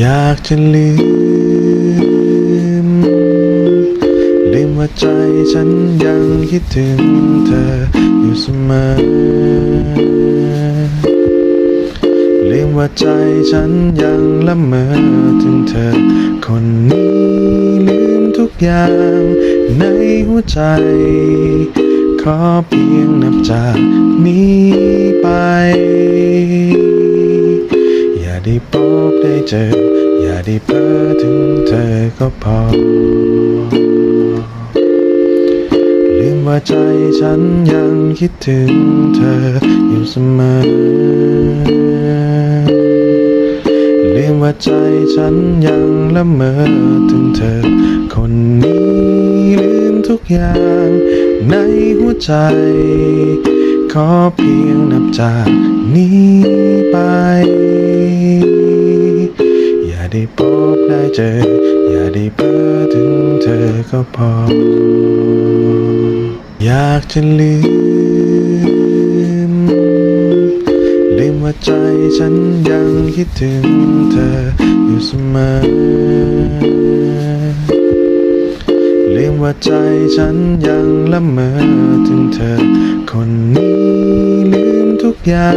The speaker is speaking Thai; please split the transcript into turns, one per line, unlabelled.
อยากจะลืม ลืมว่าใจฉันยังคิดถึงเธออยู่เสมอ ลืมว่าใจฉันยังละเมอถึงเธอ คนนี้ลืมทุกอย่างในหัวใจ ขอเพียงนับจากนี้ไป อย่าได้พบได้เจอ อย่าได้เพ้อถึงเธอก็พอ ลืมว่าใจฉันยังคิดถึงเธออยู่เสมอ ลืมว่าใจฉันยังละเมอถึงเธอ คนนี้ลืมทุกอย่างในหัวใจ ขอเพียงนับจากนี้ เจอ อย่าได้เพ้อถึงเธอก็พอ อยากจะลืม ลืมว่าใจฉันยังคิดถึงเธออยู่เสมอ ลืมว่าใจฉันยังละเมอถึงเธอ คนนี้ลืมทุกอย่าง